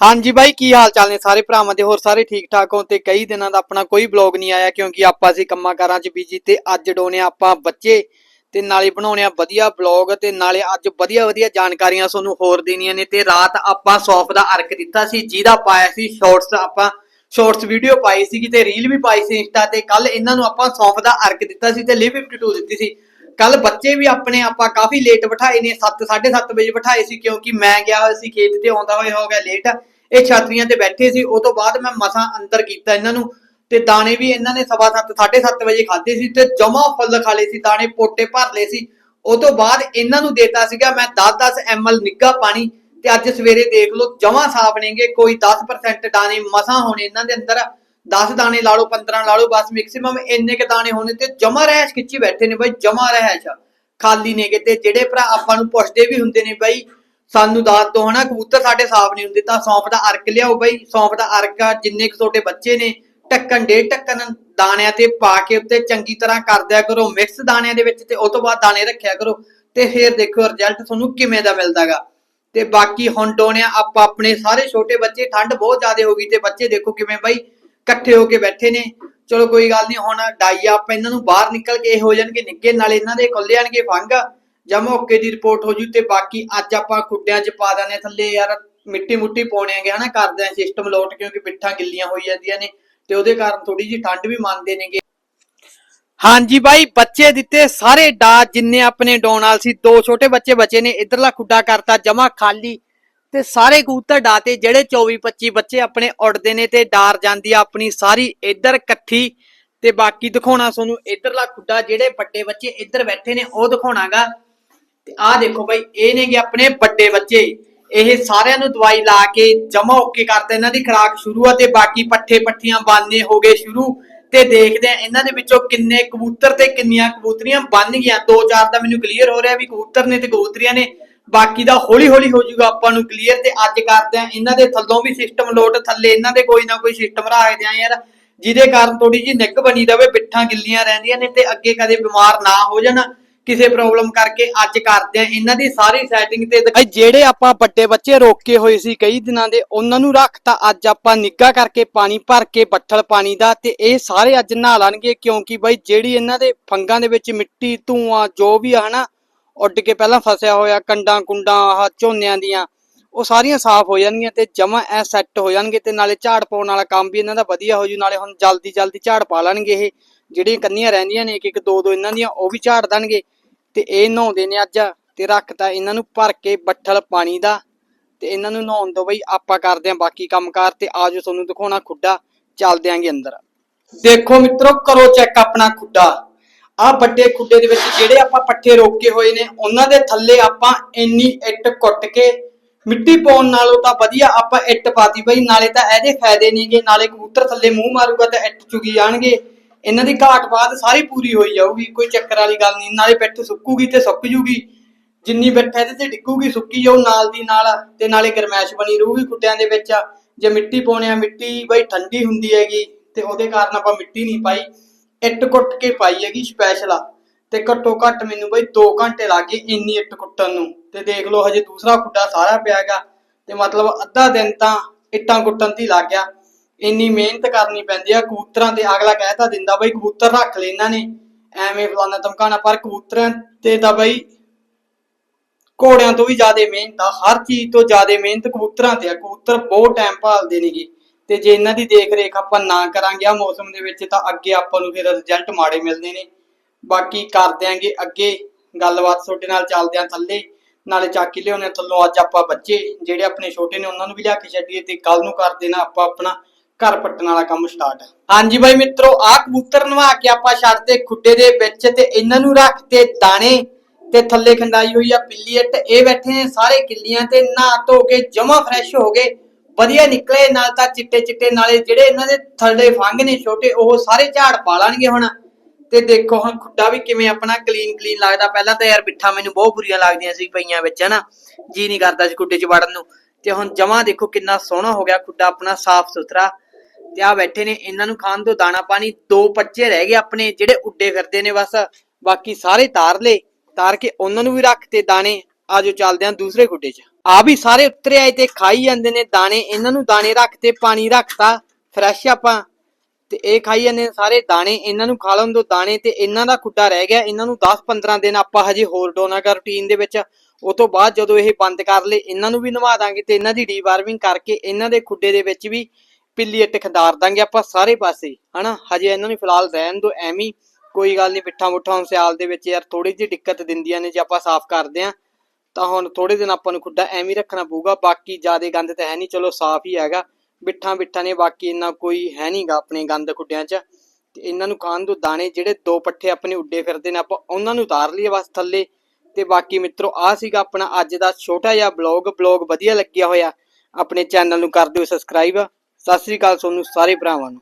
ਹਾਂਜੀ ਬਾਈ, ਕੀ ਹਾਲ ਚਾਲ ਨੇ ਸਾਰੇ ਭਰਾਵਾਂ ਦੇ? ਹੋਰ ਸਾਰੇ ਠੀਕ ਠਾਕ ਹੋ? ਤੇ ਕਈ ਦਿਨਾਂ ਦਾ ਆਪਣਾ ਕੋਈ ਬਲੌਗ ਨਹੀਂ ਆਇਆ ਕਿਉਂਕਿ ਆਪਾਂ ਸੀ ਕੰਮਾਂ ਕਾਰਾਂ 'ਚ ਬੀਜੀ ਤੇ ਅੱਜ ਡੋਨੇ ਆਪਾਂ ਬੱਚੇ ਤੇ ਨਾਲੇ ਬਣਾਉਣੇ ਆ ਵਧੀਆ ਬਲੌਗ ਤੇ ਨਾਲੇ ਅੱਜ ਵਧੀਆ ਵਧੀਆ ਜਾਣਕਾਰੀਆਂ ਤੁਹਾਨੂੰ ਹੋਰ ਦੇਣੀਆਂ ਨੇ ਤੇ ਰਾਤ ਆਪਾਂ ਸੌਫ ਦਾ ਅਰਕ ਦਿੱਤਾ ਸੀ, ਜਿਹਦਾ ਪਾਇਆ ਸੀ ਸ਼ਾਰਟਸ ਆਪਾਂ ਸ਼ਾਰਟਸ ਵੀਡੀਓ ਪਾਈ ਸੀਗੀ ਤੇ ਰੀਲ ਵੀ ਪਾਈ ਸੀ ਇੰਸਟਾ ਤੇ। ਕੱਲ ਇਹਨਾਂ ਨੂੰ ਆਪਾਂ ਸੌਫ ਦਾ ਅਰਕ ਦਿੱਤਾ ਸੀ ਤੇ ਲਿਵ 52 ਦਿੱਤੀ ਸੀ। ਕੱਲ ਬੱਚੇ ਵੀ ਆਪਣੇ ਆਪਾਂ ਕਾਫੀ ਲੇਟ ਬਿਠਾਏ ਨੇ 7 7:30 ਵਜੇ ਬਿਠਾਏ ਸੀ ਕਿਉਂਕਿ ਮੈਂ ਗਿਆ ਹੋਇਆ ਸੀ, ਖੇਤ ਤੇ ਆਉਂਦਾ ਹੋਇਆ, ਹੋ ਗਿਆ ਲੇਟ ਇਹ ਛਾਤਰੀਆਂ ਤੇ ਬੈਠੇ ਸੀ, ਉਹ ਤੋਂ ਬਾਅਦ ਮੈਂ ਮਸਾਂ ਅੰਦਰ ਕੀਤਾ ਇਹਨਾਂ ਨੂੰ। ਤੇ ਦਾਣੇ ਵੀ ਇਹਨਾਂ ਨੇ ਸਵਾ ਸੱਤ 7:30 ਵਜੇ ਖਾਦੇ ਸੀ ਤੇ ਜਮਾ ਫੁੱਲ ਖਾ ਲਏ ਸੀ, ਦਾਣੇ ਪੋਟੇ ਭਰ ਲਏ ਸੀ। ਉਹ ਤੋਂ ਬਾਅਦ ਇਹਨਾਂ ਨੂੰ ਦੇਤਾ ਸੀਗਾ ਮੈਂ 10-10 ml ਨਿੱਘਾ ਪਾਣੀ ਤੇ ਅੱਜ ਸਵੇਰੇ ਦੇਖ ਲਓ, ਜਮਾ ਸਾਫ਼ ਨੇਗੇ, ਕੋਈ 10% ਦਾਣੇ ਮਸਾਂ ਹੋਣੇ ਇਹਨਾਂ ਦੇ ਅੰਦਰ। 10 ਦਾਣੇ ਲਾ ਲਓ 15 ਲਾ ਲਓ, ਬਸ ਮੈਕਸਿਮਮ ਇੰਨੇ ਕ ਦਾਣੇ ਹੋਣੇ ਤੇ ਜਮਾ ਰਹਿਸ਼ ਖਿੱਚੀ ਬੈਠੇ ਨੇ ਬਾਈ, ਜਮਾ ਰਹਿਸ਼ ਖਾਲੀ ਨੇ ਕਿਤੇ, ਜਿਹੜੇ ਭਰਾ ਆਪਾਂ ਨੂੰ ਪੁੱਛਦੇ ਵੀ ਹੁੰਦੇ ਨੇ ਬਾਈ, ਸਾਨੂੰ ਦੱਸ ਦੋ ਹਨਾ, ਕਬੂਤਰ ਸਾਡੇ ਸਾਫ਼ ਨਹੀਂ ਹੁੰਦੇ, ਤਾਂ ਸੌਂਫ ਦਾ ਅਰਕ ਲਿਆਓ ਬਾਈ, ਸੌਂਫ ਦਾ ਅਰਕ ਜਿੰਨੇ ਕੁ ਛੋਟੇ ਬੱਚੇ ਨੇ, ਢੱਕਣ ਡੇ ਢੱਕਣ, ਦਾਣਿਆਂ ਤੇ ਪਾ ਕੇ ਉੱਤੇ ਚੰਗੀ ਤਰ੍ਹਾਂ ਕਰ ਦਿਆ ਕਰੋ ਮਿਕਸ ਦਾਣਿਆਂ ਦੇ ਵਿੱਚ ਤੇ ਉਸ ਤੋਂ ਬਾਅਦ ਦਾਣੇ ਰੱਖਿਆ ਕਰੋ, ਤੇ ਫਿਰ ਦੇਖੋ ਰਿਜ਼ਲਟ ਤੁਹਾਨੂੰ ਕਿਵੇਂ ਦਾ ਮਿਲਦਾਗਾ। ਤੇ ਬਾਕੀ ਹੁਣ ਡੋਣਿਆ, ਆਪਾਂ ਆਪਣੇ ਸਾਰੇ ਛੋਟੇ ਬੱਚੇ, ਠੰਡ ਬਹੁਤ ਜ਼ਿਆਦਾ ਹੋ ਗਈ ਤੇ ਬੱਚੇ ਦੇਖੋ ਕਿਵੇਂ ਬਾਈ ਇਕੱਠੇ ਹੋ ਕੇ ਬੈਠੇ ਨੇ। ਚਲੋ ਕੋਈ ਗੱਲ ਨਹੀਂ, ਹੁਣ ਡਾਈ ਆਪਾਂ ਇਹਨਾਂ ਨੂੰ ਬਾਹਰ ਨਿਕਲ ਕੇ ਇਹ ਹੋ ਜਾਣਗੇ ਨਿੱਗੇ ਨਾਲ ਇਹਨਾਂ ਦੇ ਖੁੱਲ ਜਾਣਗੇ ਫੰਗ। ਜਾਂ ਮੌਕੇ ਦੀ ਰਿਪੋਰਟ ਹੋ ਜੂ ਤੇ ਬਾਕੀ ਅੱਜ ਆਪਾਂ ਖੁੱਡਿਆਂ 'ਚ ਪਾ ਦਾਨੇ ਥੱਲੇ ਯਾਰ ਮਿੱਟੀ ਮੁੱਟੀ ਪਾਉਣੇਗੇ ਹਨਾ ਕਰਦੇ ਆ ਸਿਸਟਮ ਲੋਟ ਕਿਉਂਕਿ ਪਿੱਠਾਂ ਗਿੱਲੀਆਂ ਹੋਈ ਜਾਂਦੀਆਂ ਨੇ ਤੇ ਉਹਦੇ ਕਾਰਨ ਥੋੜੀ ਜਿਹੀ ਠੰਡ ਵੀ ਮੰਨਦੇ ਨੇਗੇ। ਹਾਂਜੀ ਬਾਈ, ਬੱਚੇ ਦਿੱਤੇ ਸਾਰੇ ਡਾ ਜਿੰਨੇ ਆਪਣੇ ਡੋਨ ਵਾਲ ਸੀ, ਦੋ ਛੋਟੇ ਬੱਚੇ ਬਚੇ ਨੇ, ਇਧਰਲਾ ਖੁੱਡਾ ਕਰਤਾ ਜਮਾ ਖਾਲੀ। ਤੇ ਸਾਰੇ ਕਬੂਤਰ ਡਾਤੇ ਜਿਹੜੇ 24 25 ਬੱਚੇ ਆਪਣੇ ਉੱਡਦੇ ਨੇ ਤੇ ਡਾਰ ਜਾਂਦੀ ਆ ਆਪਣੀ ਸਾਰੀ ਇਧਰ ਇਕੱਠੀ। ਤੇ ਬਾਕੀ ਦਿਖਾਉਣਾ ਤੁਹਾਨੂੰ ਇਧਰਲਾ ਖੁੱਡਾ, ਜਿਹੜੇ ਵੱਡੇ ਬੱਚੇ ਇੱਧਰ ਬੈਠੇ ਨੇ, ਉਹ ਦਿਖਾਉਣਾਗਾ। ਤੇ ਆਹ ਦੇਖੋ ਬਾਈ, ਇਹ ਨੇਗੇ ਆਪਣੇ ਵੱਡੇ ਬੱਚੇ। ਇਹ ਸਾਰਿਆਂ ਨੂੰ ਦਵਾਈ ਲਾ ਕੇ ਜਮਾ ਓਕੇ ਕਰਦੇ ਇਹਨਾਂ ਦੀ ਖੁਰਾਕ ਸ਼ੁਰੂ ਆ ਤੇ ਬਾਕੀ ਪੱਠੇ ਪੱਠੀਆਂ ਬਾਨੇ ਹੋ ਗਏ ਸ਼ੁਰੂ। ਤੇ ਦੇਖਦੇ ਆ ਇਹਨਾਂ ਦੇ ਵਿੱਚੋਂ ਕਿੰਨੇ ਕਬੂਤਰ ਤੇ ਕਿੰਨੀਆਂ ਕਬੂਤਰੀਆਂ ਬਣ ਗਈਆਂ। ਦੋ ਚਾਰ ਦਾ ਮੈਨੂੰ ਕਲੀਅਰ ਹੋ ਰਿਹਾ ਵੀ ਕਬੂਤਰ ਨੇ ਤੇ ਕਬੂਤਰੀਆਂ ਨੇ। ਬਾਕੀ ਦਾ ਹੌਲੀ ਹੌਲੀ ਹੋ ਜਾਊਗਾ ਆਪਾਂ ਨੂੰ ਕਲੀਅਰ ਤੇ ਅੱਜ ਕਰਦੇ ਆ ਇਹਨਾਂ ਦੇ ਥੱਲੋਂ ਵੀ ਸਿਸਟਮ ਲੋਟ, ਥੱਲੇ ਇਹਨਾਂ ਦੇ ਕੋਈ ਨਾ ਕੋਈ ਸਿਸਟਮ ਰੱਖਦੇ ਆ ਯਾਰ। ਜਿਹਦੇ ਕਾਰਨ ਥੋੜੀ ਜਿਹੀ ਨਿੱਘ ਬਣੀ ਰਵੇ, ਪਿੱਠਾਂ ਗਿੱਲੀਆਂ ਰਹਿੰਦੀਆਂ ਨੇ ਤੇ ਅੱਗੇ ਕਦੇ ਬਿਮਾਰ ਨਾ ਹੋ ਜਾਣ। ਕਿਸੇ ਪ੍ਰੋਬਲਮ ਕਰਕੇ ਅੱਜ ਕਰਦੇ ਆ ਇਹਨਾਂ ਦੀ ਸਾਰੀ ਸੈਟਿੰਗ ਤੇ ਜਿਹੜੇ ਆਪਾਂ ਵੱਡੇ ਬੱਚੇ ਰੋਕੇ ਹੋਏ ਸੀ ਕਈ ਦਿਨਾਂ ਦੇ, ਉਹਨਾਂ ਨੂੰ ਰੱਖਤਾ ਅੱਜ ਆਪਾਂ ਨਿੱਘਾ ਕਰਕੇ ਪਾਣੀ ਭਰ ਕੇ ਬੱਠਲ ਪਾਣੀ ਦਾ ਤੇ ਇਹ ਸਾਰੇ ਅੱਜ ਨਹਾ ਲੈਣਗੇ। ਕਿਉਂਕਿ ਬਾਈ ਜਿਹੜੀ ਇਹਨਾਂ ਦੇ ਫੰਗਾਂ ਦੇ ਵਿੱਚ ਮਿੱਟੀ, ਧੂਆਂ, ਜੋ ਵੀ ਆ, ਹਨਾ ਉੱਡ ਕੇ ਪਹਿਲਾਂ ਫਸਿਆ ਹੋਇਆ, ਕੰਡਾਂ ਕੁੰਡਾਂ, ਆਹ ਝੋਨਿਆਂ ਦੀਆਂ, ਉਹ ਸਾਰੀਆਂ ਸਾਫ਼ ਹੋ ਜਾਣਗੀਆਂ ਤੇ ਜਮਾ ਐ ਸੈੱਟ ਹੋ ਜਾਣਗੇ ਤੇ ਨਾਲੇ ਝਾੜ ਪਾਉਣ ਵਾਲਾ ਕੰਮ ਵੀ ਇਹਨਾਂ ਦਾ ਵਧੀਆ ਹੋ ਜੂ, ਨਾਲੇ ਹੁਣ ਜਲਦੀ ਜਲਦੀ ਝਾੜ ਪਾ ਲੈਣਗੇ ਇਹ, ਜਿਹੜੀਆਂ ਕੰਨੀਆਂ ਰਹਿੰਦੀਆਂ ਨੇ ਇੱਕ ਇੱਕ ਦੋ ਦੋ ਇਹਨਾਂ ਦੀਆਂ, ਉਹ ਵੀ ਝਾੜ ਦੇਣਗੇ ਤੇ ਇਹ ਨਹਾਉਂਦੇ ਨੇ ਅੱਜ ਤੇ ਰੱਖਤਾ ਇਹਨਾਂ ਨੂੰ ਭਰ ਕੇ ਬੱਠਲ ਪਾਣੀ ਦਾ ਤੇ ਇਹਨਾਂ ਨੂੰ ਨਹਾਉਣ ਤੋਂ ਬਈ ਆਪਾਂ ਕਰਦੇ ਆਂ ਬਾਕੀ ਕੰਮਕਾਰ ਤੇ ਆਜੋ ਤੁਹਾਨੂੰ ਦਿਖਾਉਣਾ ਖੁੱਡਾ, ਚੱਲਦੇ ਆਂਗੇ ਅੰਦਰ। ਦੇਖੋ ਮਿੱਤਰੋ, ਕਰੋ ਚੈੱਕ ਆਪਣਾ ਖੁੱਡਾ। ਆ ਵੱਡੇ ਖੁੱਡੇ ਦੇ ਵਿੱਚ ਜਿਹੜੇ ਆਪਾਂ ਪੱਠੇ ਰੋਕੇ ਹੋਏ ਨੇ, ਉਹਨਾਂ ਦੇ ਥੱਲੇ ਆਪਾਂ ਇੰਨੀ ਇੱਟ ਕੁੱਟ ਕੇ ਮਿੱਟੀ ਪਾਉਣ ਨਾਲੋਂ ਤਾਂ ਵਧੀਆ ਆਪਾਂ ਇੱਟ ਪਾਤੀ ਬਈ, ਨਾਲੇ ਤਾਂ ਇਹਦੇ ਫਾਇਦੇ ਨੇਗੇ ਨਾਲੇ ਕਬੂਤਰ ਥੱਲੇ ਮੂੰਹ ਮਾਰੂਗਾ ਤਾਂ ਇੱਟ ਚੁਗੀ ਜਾਣਗੇ। ਇਹਨਾਂ ਦੀ ਘਾਟ ਬਾਤ ਸਾਰੀ ਪੂਰੀ ਹੋਈ ਜਾਊਗੀ, ਕੋਈ ਚੱਕਰ ਵਾਲੀ ਗੱਲ ਨਹੀਂ ਨਾਲੇ ਪਿੱਠ ਸੁੱਕੂਗੀ ਤੇ ਸੁੱਕ ਜੂਗੀ। ਜਿੰਨੀ ਬਿੱਠ ਇਹਦੇ ਤੇ ਡਿੱਗੂਗੀ, ਸੁੱਕੀ ਜਾਊ ਨਾਲ ਦੀ ਨਾਲ, ਤੇ ਨਾਲੇ ਗਰਮੈਸ਼ ਬਣੀ ਰਹੂਗੀ ਖੁੱਡਿਆਂ ਦੇ ਵਿੱਚ। ਜੇ ਮਿੱਟੀ ਪਾਉਣੇ ਆ, ਮਿੱਟੀ ਬਈ ਠੰਡੀ ਹੁੰਦੀ ਹੈਗੀ, ਤੇ ਉਹਦੇ ਕਾਰਨ ਆਪਾਂ ਮਿੱਟੀ ਨਹੀਂ ਪਾਈ। ਇੱਟ ਕੁੱਟ ਕੇ ਪਾਈ ਹੈਗੀ ਸਪੈਸ਼ਲ ਆ। ਤੇ ਘੱਟੋ ਘੱਟ ਮੈਨੂੰ ਬਈ 2 ਘੰਟੇ ਲੱਗ ਗਏ ਇੰਨੀ ਇੱਟ ਕੁੱਟਣ ਨੂੰ। ਤੇ ਦੇਖ ਲਓ ਹਜੇ ਦੂਸਰਾ ਖੁੱਡਾ ਸਾਰਾ ਪਿਆ ਹੈਗਾ। ਤੇ ਮਤਲਬ ਅੱਧਾ ਦਿਨ ਤਾਂ ਇੱਟਾਂ ਕੁੱਟਣ ਤੇ ਲੱਗ ਗਿਆ। ਇੰਨੀ ਮਿਹਨਤ ਕਰਨੀ ਪੈਂਦੀ ਆ। ਕਬੂਤਰਾਂ ਤੇ ਅਗਲਾ ਕਹਿ ਤਾਂ ਦਿੰਦਾ ਬਈ ਕਬੂਤਰ ਰੱਖ ਲੈ ਇਹਨਾਂ ਨੇ। ਐਵੇਂ ਫਲਾਨਾ ਧਮਕਾਣਾ। ਪਰ ਕਬੂਤਰਾਂ ਤੇ ਤਾਂ ਬਈ ਘੋੜਿਆਂ ਤੋਂ ਵੀ ਜ਼ਿਆਦਾ ਮਿਹਨਤ ਆ। ਹਰ ਚੀਜ਼ ਤੋਂ ਜ਼ਿਆਦਾ ਮਿਹਨਤ ਕਬੂਤਰਾਂ ਤੇ ਆ। ਕਬੂਤਰ ਬਹੁਤ ਟਾਈਮ ਭਾਲਦੇ ਨੇਗੇ। ਤੇ ਜੇ ਇਹਨਾਂ ਦੀ ਦੇਖ ਰੇਖ ਆਪਾਂ ਨਾ ਕਰਾਂਗੇ ਆ ਮੌਸਮ ਦੇ ਵਿੱਚ, ਤਾਂ ਅੱਗੇ ਆਪਾਂ ਨੂੰ ਫਿਰ ਰਿਜ਼ਲਟ ਮਾੜੇ ਮਿਲਦੇ ਨੇ। ਬਾਕੀ ਕਰ ਦਿਆਂਗੇ ਅੱਗੇ ਗੱਲਬਾਤ, ਤੁਹਾਡੇ ਨਾਲ ਚੱਲਦੇ ਆਂ ਥੱਲੇ। ਨਾਲੇ ਚੱਕ ਕੇ ਲਿਆਉਣੇ ਥੱਲੋਂ ਅੱਜ ਆਪਾਂ ਬੱਚੇ, ਜਿਹੜੇ ਆਪਣੇ ਛੋਟੇ ਨੇ, ਉਹਨਾਂ ਨੂੰ ਵੀ ਲਿਆ ਕੇ ਛੱਡੀਏ ਤੇ ਕੱਲ ਨੂੰ ਕਰ ਦੇਣਾ ਆਪਾਂ ਆਪਣਾ ਘਰ ਪੱਟਣ ਵਾਲਾ ਕੰਮ ਸਟਾਰਟ ਹਾਂਜੀ ਬਾਈ ਮਿੱਤਰੋ, ਆਹ ਕਬੂਤਰ ਨਵਾ ਕੇ ਆਪਾਂ ਛੱਡਦੇ ਖੁੱਡੇ ਦੇ ਵਿੱਚ ਤੇ ਇਹਨਾਂ ਨੂੰ ਰੱਖਤੇ ਦਾਣੇ ਤੇ ਥੱਲੇ ਖੰਡਾਈ ਹੋਈ ਆ ਪਿੱਲੀ ਇਹ ਬੈਠੇ ਨੇ ਸਾਰੇ ਕਿੱਲੀਆਂ ਤੇ, ਨਹਾ ਧੋ ਕੇ ਜਮਾ ਫਰੈਸ਼ ਹੋ ਗਏ। ਵਧੀਆ ਨਿਕਲੇ, ਨਾਲ ਤਾਂ ਚਿੱਟੇ ਚਿੱਟੇ ਨਾਲੇ ਜਿਹੜੇ ਇਹਨਾਂ ਦੇ ਥੱਲੇ ਫੰਗ ਨੇ ਛੋਟੇ, ਉਹ ਸਾਰੇ ਝਾੜ ਪਾ ਲੈਣਗੇ ਹੁਣ। ਤੇ ਦੇਖੋ ਹੁਣ ਖੁੱਡਾ ਵੀ ਕਿਵੇਂ ਆਪਣਾ ਕਲੀਨ ਕਲੀਨ ਲੱਗਦਾ। ਪਹਿਲਾਂ ਤਾਂ ਯਾਰ ਬਿੱਠਾ ਮੈਨੂੰ ਬਹੁਤ ਬੁਰੀਆਂ ਲੱਗਦੀਆਂ ਸੀ ਪਈਆਂ ਵਿੱਚ, ਹਨਾ। ਜੀ ਨਹੀਂ ਕਰਦਾ ਸੀ ਖੁੱਡੇ 'ਚ ਵੜਨ ਨੂੰ। ਤੇ ਹੁਣ ਜਮਾ ਦੇਖੋ ਕਿੰਨਾ ਸੋਹਣਾ ਹੋ ਗਿਆ ਖੁੱਡਾ ਆਪਣਾ ਸਾਫ਼ ਸੁਥਰਾ। ਤੇ ਆ ਬੈਠੇ ਨੇ, ਇਹਨਾਂ ਨੂੰ ਖਾਣ ਤੋਂ ਦਾਣਾ ਪਾਣੀ, ਦੋ ਬੱਚੇ ਰਹਿ ਗਏ ਆਪਣੇ, ਜਿਹੜੇ ਉੱਡੇ ਫਿਰਦੇ ਨੇ ਬਸ। ਬਾਕੀ ਸਾਰੇ ਤਾਰ ਲੇ ਤਾਰ ਕੇ ਉਹਨਾਂ ਨੂੰ ਵੀ ਰੱਖ ਤੇ ਦਾਣੇ। ਆਜੋ ਚੱਲਦੇ ਆਂ ਦੂਸਰੇ ਖੁੱਡੇ 'ਚ। ਆ ਵੀ ਸਾਰੇ ਉਤਰੇ ਆਏ ਤੇ ਖਾਈ ਜਾਂਦੇ ਨੇ ਦਾਣੇ, ਇਹਨਾਂ ਨੂੰ ਦਾਣੇ ਰੱਖਤੇ ਪਾਣੀ ਰੱਖਤਾ ਫਰੈਸ਼ ਆਪਾਂ। ਤੇ ਇਹ ਖਾਈ ਜਾਂਦੇ ਨੇ ਸਾਰੇ ਦਾਣੇ, ਇਹਨਾਂ ਨੂੰ ਖਾ ਲੈਣ ਦੋ ਦਾਣੇ ਤੇ ਇਹਨਾਂ ਦਾ ਖੁੱਡਾ ਰਹਿ ਗਿਆ, ਇਹਨਾਂ ਨੂੰ 10-15 ਦਿਨ ਆਪਾਂ ਹਜੇ ਹੋਰ ਡੋਨਾਗਾ ਰੂਟੀਨ ਦੇ ਵਿੱਚ। ਉਹ ਤੋਂ ਬਾਅਦ ਜਦੋਂ ਇਹ ਬੰਦ ਕਰ ਲਏ, ਇਹਨਾਂ ਨੂੰ ਵੀ ਨਵਾ ਦਾਂਗੇ ਤੇ ਇਹਨਾਂ ਦੀ ਡੀਵਾਰਮਿੰਗ ਕਰਕੇ ਇਹਨਾਂ ਦੇ ਖੁੱਡੇ ਦੇ ਵਿੱਚ ਵੀ ਪਿੱਲੀ ਇੱਟ ਖਿਦਾਰ ਦਾਂਗੇ ਆਪਾਂ ਸਾਰੇ ਪਾਸੇ, ਹਨਾ? ਹਜੇ ਇਹਨਾਂ ਨੂੰ ਫਿਲਹਾਲ ਰਹਿਣ ਦੋ, ਐਵੇਂ ਕੋਈ ਗੱਲ ਨਹੀਂ ਪਿੱਠਾਂ ਮੁੱਠਾਂ ਹੁਣ ਸਿਆਲ ਦੇ ਵਿੱਚ ਯਾਰ ਥੋੜੀ ਜਿਹੀ ਦਿੱਕਤ ਦਿੰਦੀਆਂ ਨੇ ਜੇ ਆਪਾਂ ਸਾਫ਼ ਕਰਦੇ ਆਂ ਤਾਂ ਹੁਣ ਥੋੜੇ ਦਿਨ ਆਪਾਂ ਨੂੰ ਖੁੱਡਾ ਐਵੇਂ ਹੀ ਰੱਖਣਾ ਪਊਗਾ, ਬਾਕੀ ਜ਼ਿਆਦਾ ਗੰਦ ਤਾਂ ਹੈ ਨਹੀਂ, ਚਲੋ ਸਾਫ਼ ਹੀ ਹੈਗਾ। ਬਿੱਠਾਂ ਬਿੱਠਾਂ ਨੇ, ਬਾਕੀ ਇੰਨਾ ਕੋਈ ਹੈ ਨਹੀਂਗਾ ਆਪਣੇ ਗੰਦ ਖੁੱਡਿਆਂ 'ਚ। ਤੇ ਇਹਨਾਂ ਨੂੰ ਖਾਣ ਤੋਂ ਦਾਣੇ ਜਿਹੜੇ ਦੋ ਪੱਠੇ ਆਪਣੇ ਉੱਡੇ ਫਿਰਦੇ ਨੇ, ਆਪਾਂ ਉਹਨਾਂ ਨੂੰ ਉਤਾਰ ਲਈਏ ਬਸ ਥੱਲੇ। ਤੇ ਬਾਕੀ ਮਿੱਤਰੋ ਆ ਸੀਗਾ ਆਪਣਾ ਅੱਜ ਦਾ ਛੋਟਾ ਜਿਹਾ ਬਲੌਗ ਬਲੌਗ ਵਧੀਆ ਲੱਗਿਆ ਹੋਇਆ, ਆਪਣੇ ਚੈਨਲ ਨੂੰ ਕਰ ਦਿਓ ਸਬਸਕ੍ਰਾਈਬ ਸਤਿ ਸ੍ਰੀ ਅਕਾਲ ਤੁਹਾਨੂੰ ਸਾਰੇ ਭਰਾਵਾਂ ਨੂੰ।